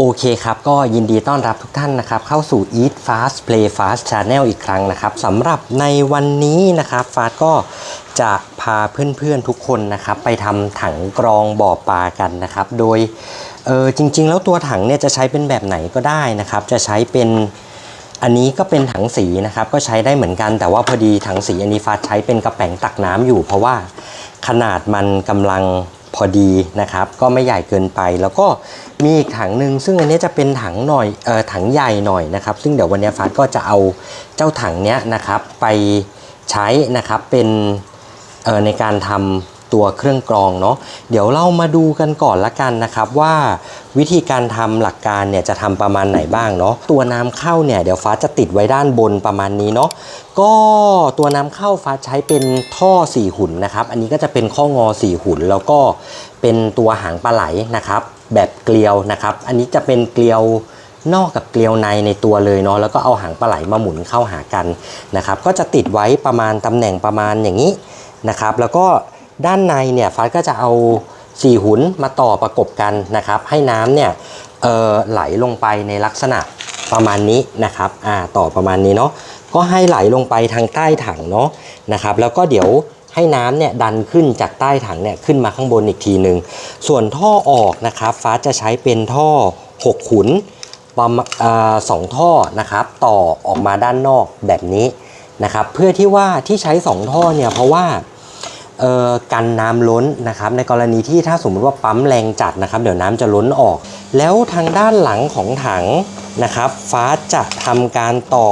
โอเคครับ ก็ยินดีต้อนรับทุกท่านนะครับ เข้าสู่ Eat Fast Play Fast Channel อีกครั้งนะครับสำหรับในวันนี้นะครับฟาสก็จะพาเพื่อนๆทุกคนนะครับ ไปทำถังกรองบ่อปลากันนะครับ โดยเออจริง ๆ แล้วตัวถังเนี่ยจะใช้เป็นแบบไหนก็ได้นะครับ จะใช้เป็นอันนี้ก็เป็นถังสีนะครับ ก็ใช้ได้เหมือนกันแต่ว่าพอดีถังสีอันนี้ฟาสใช้เป็นกระแป๋งตักน้ำอยู่ เพราะว่าขนาดมันกำลัง พอดีนะครับ ก็ไม่ใหญ่เกินไป แล้วก็มีอีกถังหนึ่งซึ่งอันนี้จะเป็นถังหน่อยเออถังใหญ่หน่อยนะครับ ซึ่งเดี๋ยววันนี้ฟ้าก็จะเอาเจ้าถังเนี้ยนะครับไปใช้นะครับเป็นเออในการทำ ตัวเครื่องกรองเนาะเดี๋ยวเรามาดูกันก่อนละกันนะครับว่าวิธีการทำหลักการเนี่ยจะทำประมาณไหนบ้างเนาะตัวน้ำเข้าเนี่ยเดี๋ยวฟ้าจะติดไว้ด้านบนประมาณนี้เนาะก็ตัวน้ำเข้าฟ้าใช้เป็นท่อสี่หุ่นนะครับ อันนี้ก็จะเป็นข้องอสี่หุ่นแล้วก็เป็นตัวหางปลาไหลนะครับ แบบเกลียวนะครับ อันนี้จะเป็นเกลียวนอกกับเกลียวในในตัวเลยเนาะแล้วก็เอาหางปลาไหลมาหมุนเข้าหากันนะครับ ก็จะติดไว้ประมาณตำแหน่งประมาณอย่างนี้นะครับ แล้วก็ ด้านในเนี่ยฟ้าก็จะเอาสี่หุนมาต่อประกบกันนะครับ ให้น้ำเนี่ยไหลลงไปในลักษณะประมาณนี้นะครับอ่าต่อประมาณนี้เนาะก็ให้ไหลลงไปทางใต้ถังเนาะนะครับ แล้วก็เดี๋ยวให้น้ำเนี่ยดันขึ้นจากใต้ถังเนี่ยขึ้นมาข้างบนอีกทีหนึ่งส่วนท่อออกนะครับ ฟ้าจะใช้เป็นท่อ 6 ขุนประมาณสองท่อนะครับ ต่อออกมาด้านนอกแบบนี้นะครับ เพื่อที่ว่าที่ใช้ 2 ท่อเนี่ยเพราะว่า กันน้ำล้นนะครับในกรณีที่ถ้าสมมติว่าปั๊มแรงจัดนะครับ เดี๋ยวน้ำจะล้นออก แล้วทางด้านหลังของถังนะครับ ฟ้าจะทำการต่อ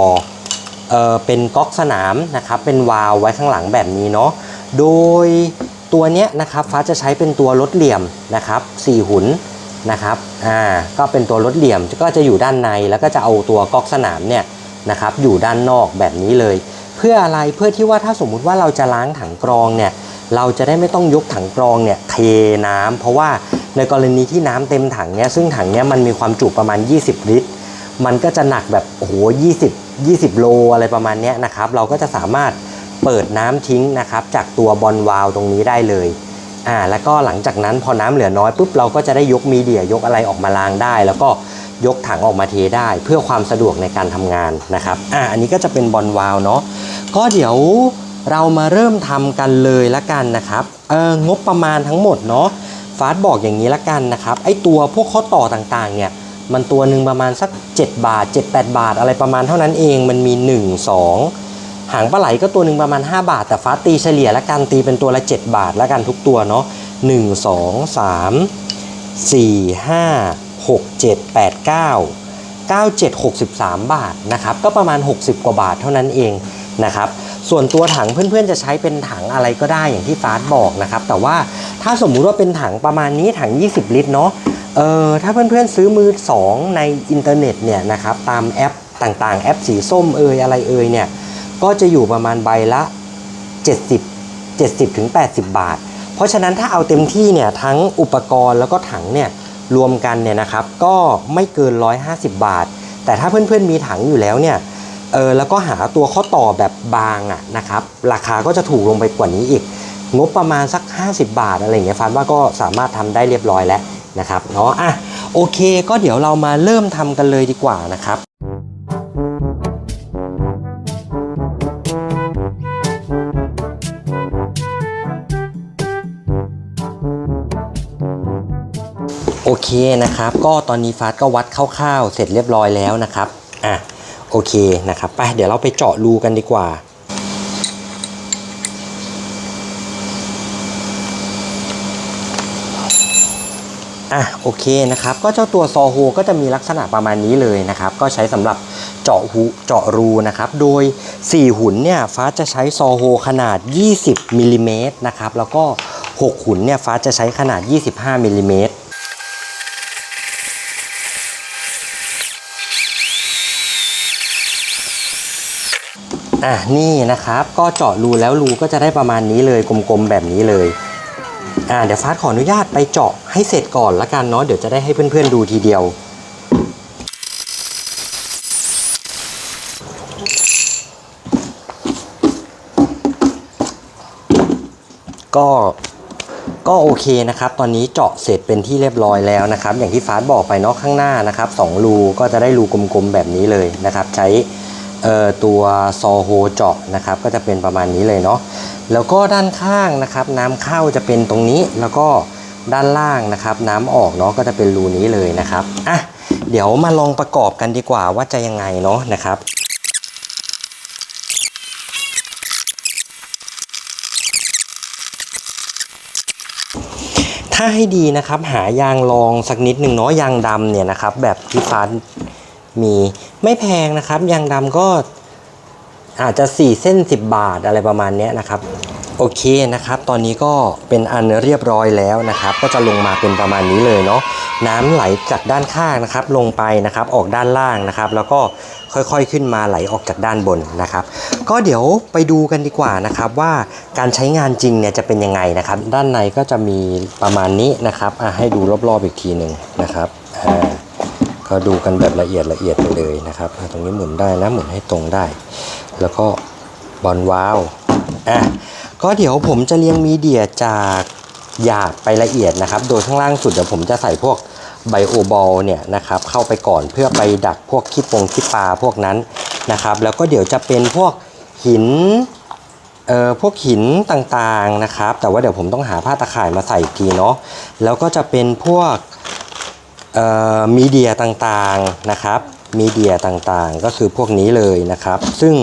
เออเป็นก๊อกสนามนะครับ เป็นวาล์วไว้ข้างหลังแบบนี้เนาะโดยตัวเนี้ยนะครับฟ้าจะใช้เป็นตัวลดเหลี่ยมนะครับสี่หุนนะครับอ่าก็เป็นตัวลดเหลี่ยมก็จะอยู่ด้านในแล้วก็จะเอาตัวก๊อกสนามเนี่ยนะครับอยู่ด้านนอกแบบนี้เลย เพื่ออะไรเพื่อที่ว่าถ้าสมมุติว่าเราจะล้างถังกรองเนี่ย เราจะได้ไม่ต้องยกถังกรองเนี่ยเทน้ำเพราะว่าในกรณีที่น้ำเต็มถังเนี่ยซึ่งถังเนี้ยมันมีความจุประมาณ 20 ลิตร มันก็จะหนักแบบโอ้โห20 20 โลอะไรประมาณเนี้ยนะครับ เราก็จะสามารถเปิดน้ำทิ้งนะครับ จากตัวบอลวาล์วตรงนี้ได้เลยอ่าแล้วก็หลังจากนั้นพอน้ำเหลือน้อยปุ๊บเราก็จะได้ยกมีเดียยกอะไรออกมาล้างได้ แล้วก็ยกถังออกมาเทได้เพื่อความสะดวกในการทำงานนะครับอ่าอันนี้ก็จะเป็นบอลวาล์วเนาะก็เดี๋ยว เรามาเริ่มทำกันเลยละกันนะครับเอองบประมาณทั้งหมดเนาะฟาสบอกอย่างนี้ละกันนะครับไอตัวพวกข้อต่อต่างๆเนี่ยมันตัวหนึ่งประมาณสัก 7 บาท 7-8 บาท อะไรประมาณเท่านั้นเองมันมี 1 2 หางปลาไหลก็ตัวหนึ่งประมาณ 5 บาท แต่ฟาสตีเฉลี่ยละกันตีเป็นตัวละ 7 บาทละกันทุกตัวเนาะ1 2 3 4 5 6 7 8 9 97 63 บาทนะครับก็ประมาณ 60 กว่าบาทเท่านั้นเองนะครับ ส่วนตัวถังเพื่อนๆจะใช้เป็นถังอะไรก็ได้อย่างที่ฟาสบอกนะครับ แต่ว่าถ้าสมมุติว่าเป็นถังประมาณนี้ถัง 20 ลิตรเนาะเออถ้าเพื่อนๆซื้อมือ 2 ในอินเทอร์เน็ตเนี่ยนะครับตามแอปต่างๆ แอปสีส้มเอยอะไรเอยเนี่ยก็จะอยู่ประมาณใบละ 70 70ถึง80 บาท เพราะฉะนั้นถ้าเอาเต็มที่เนี่ยทั้งอุปกรณ์แล้วก็ถังเนี่ยรวมกันเนี่ยนะครับก็ไม่เกิน 150 บาท แต่ถ้าเพื่อนๆมีถังอยู่แล้วเนี่ย เออแล้วก็หาตัวข้อต่อแบบบางอะนะครับราคาก็จะถูกลงไปกว่านี้อีก งบประมาณสัก 50 บาทอะไรเงี้ยฟันว่าก็สามารถทำได้เรียบร้อยแล้วนะครับเนาะอะโอเค ก็เดี๋ยวเรามาเริ่มทำกันเลยดีกว่านะครับโอเคนะครับ ก็ตอนนี้ฟาสก็วัดคร่าวๆเสร็จเรียบร้อยแล้วนะครับอะ โอเคนะครับไปเดี๋ยวเราไปเจาะรูกันดีกว่าอะโอเคนะครับก็เจ้าตัวซอโฮก็จะมีลักษณะประมาณนี้เลยนะครับ ก็ใช้สำหรับเจาะหูเจาะรูนะครับ โดย 4 หุ่นเนี่ยฟ้าจะใช้ซอโฮขนาด 20มิลลิเมตรนะครับแล้วก็ 6 หุ่นเนี่ยฟ้าจะใช้ขนาด 25มิลลิเมตร อะนี่นะครับ ก็เจาะรูแล้วรูก็จะได้ประมาณนี้เลยกลมๆแบบนี้เลยอ่าเดี๋ยวฟาสขออนุญาตไปเจาะให้เสร็จก่อนละกันเนาะเดี๋ยวจะได้ให้เพื่อนๆดูทีเดียว ก็ก็โอเคนะครับ ตอนนี้เจาะเสร็จเป็นที่เรียบร้อยแล้วนะครับ อย่างที่ฟ้าบอกไปเนาะข้างหน้านะครับสองรูก็จะได้รูกลมๆแบบนี้เลยนะครับ ใช้ ตัวซอโฮเจาะนะครับก็จะเป็นประมาณนี้เลยเนาะแล้วก็ด้านข้างนะครับน้ำเข้าจะเป็นตรงนี้แล้วก็ด้านล่างนะครับน้ำออกเนาะก็จะเป็นรูนี้เลยนะครับอะเดี๋ยวมาลองประกอบกันดีกว่าว่าจะยังไงเนาะนะครับถ้าให้ดีนะครับหายางรองสักนิดหนึ่งเนาะยางดำเนี่ยนะครับแบบที่ฟ้า มีไม่แพงนะครับ ยางดำก็อาจจะ 4 เส้น 10 บาทอะไรประมาณนี้นะครับ โอเคนะครับ ตอนนี้ก็เป็นอันเรียบร้อยแล้วนะครับ ก็จะลงมาเป็นประมาณนี้เลยเนาะน้ำไหลจากด้านข้างนะครับ ลงไปนะครับออกด้านล่างนะครับ แล้วก็ค่อยๆขึ้นมาไหลออกจากด้านบนนะครับ ก็เดี๋ยวไปดูกันดีกว่านะครับ ว่าการใช้งานจริงเนี่ยจะเป็นยังไงนะครับ ด้านในก็จะมีประมาณนี้นะครับให้ดูรอบๆอีกทีหนึ่งนะครับอ่า ก็ดูกันแบบละเอียดละเอียดไปเลยนะครับ ตรงนี้หมุนได้นะหมุนให้ตรงได้ แล้วก็บอลวาล์วอะก็เดี๋ยวผมจะเรียงมีเดียจากหยาบไปละเอียดนะครับ โดยข้างล่างสุดเดี๋ยวผมจะใส่พวกไบโอบอลเนี่ยนะครับเข้าไปก่อนเพื่อไปดักพวกขี้ปงขี้ปลาพวกนั้นนะครับ แล้วก็เดี๋ยวจะเป็นพวกหินเอ่อพวกหินต่างๆนะครับ แต่ว่าเดี๋ยวผมต้องหาผ้าตะข่ายมาใส่อีกทีเนาะแล้วก็จะเป็นพวก มีเดียต่างๆนะครับมีเดียต่างๆ ก็คือพวกนี้เลยนะครับ ซึ่ง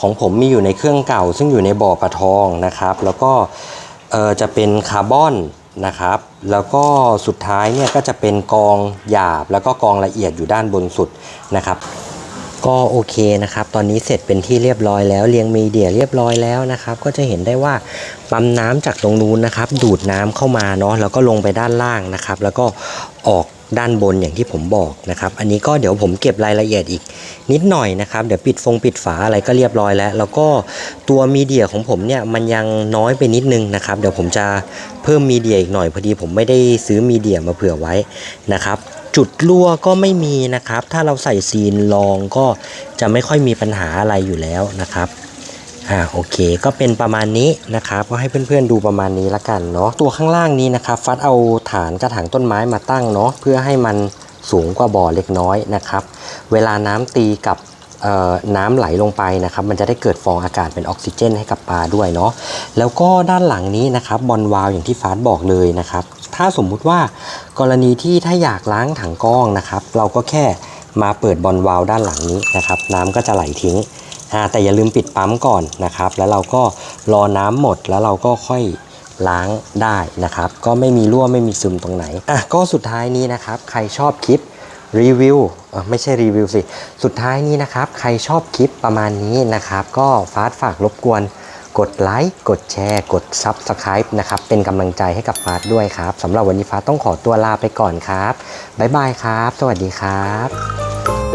ของผมมีอยู่ในเครื่องเก่า ซึ่งอยู่ในบ่อปลาทองนะครับ แล้วก็จะเป็นคาร์บอนนะครับ แล้วก็สุดท้ายเนี่ยก็จะเป็นกองหยาบ แล้วก็กองละเอียดอยู่ด้านบนสุดนะครับ ก็โอเคนะครับ ตอนนี้เสร็จเป็นที่เรียบร้อยแล้วเรียงมีเดียเรียบร้อยแล้วนะครับ ก็จะเห็นได้ว่าปั๊มน้ำจากตรงนู้นนะครับ ดูดน้ำเข้ามาเนาะแล้วก็ลงไปด้านล่างนะครับ แล้วก็ออก ด้านบนอย่างที่ผมบอกนะครับ อันนี้ก็เดี๋ยวผมเก็บรายละเอียดอีกนิดหน่อยนะครับ เดี๋ยวปิดฟงปิดฝาอะไรก็เรียบร้อยแล้ว แล้วก็ตัวมีเดียของผมเนี่ยมันยังน้อยไปนิดนึงนะครับ เดี๋ยวผมจะเพิ่มมีเดียอีกหน่อยพอดีผมไม่ได้ซื้อมีเดียมาเผื่อไว้นะครับจุดรั่วก็ไม่มีนะครับ ถ้าเราใส่ซีนรองก็จะไม่ค่อยมีปัญหาอะไรอยู่แล้วนะครับ อ่าโอเคก็เป็นประมาณนี้นะครับก็ให้เพื่อนๆดูประมาณนี้ละกันเนาะตัวข้างล่างนี้นะครับฟัดเอาฐานกระถางต้นไม้มาตั้งเนาะเพื่อให้มันสูงกว่าบ่อเล็กน้อยนะครับ เวลาน้ำตีกับน้ำไหลลงไปนะครับมันจะได้เกิดฟองอากาศเป็นออกซิเจนให้กับปลาด้วยเนาะแล้วก็ด้านหลังนี้นะครับบอลวาล์วอย่างที่ฟาสบอกเลยนะครับถ้าสมมุติว่ากรณีที่ถ้าอยากล้างถังกล้องนะครับ เราก็แค่มาเปิดบอลวาล์วด้านหลังนี้นะครับ น้ำก็จะไหลทิ้ง แต่อย่าลืมปิดปั๊มก่อนนะครับ แล้วเราก็รอน้ำหมดแล้วเราก็ค่อยล้างได้นะครับ ก็ไม่มีรั่วไม่มีซึมตรงไหนอะก็สุดท้ายนี้นะครับ ใครชอบคลิปรีวิวไม่ใช่รีวิวสิ สุดท้ายนี้นะครับ ใครชอบคลิปประมาณนี้นะครับ ก็ฟาสฝากรบกวน กดไลค์ กดแชร์ กด Subscribe นะครับ เป็นกำลังใจให้กับฟาสด้วยครับสำหรับวันนี้ฟาสต้องขอตัวลาไปก่อนครับ บ๊ายบายครับ สวัสดีครับ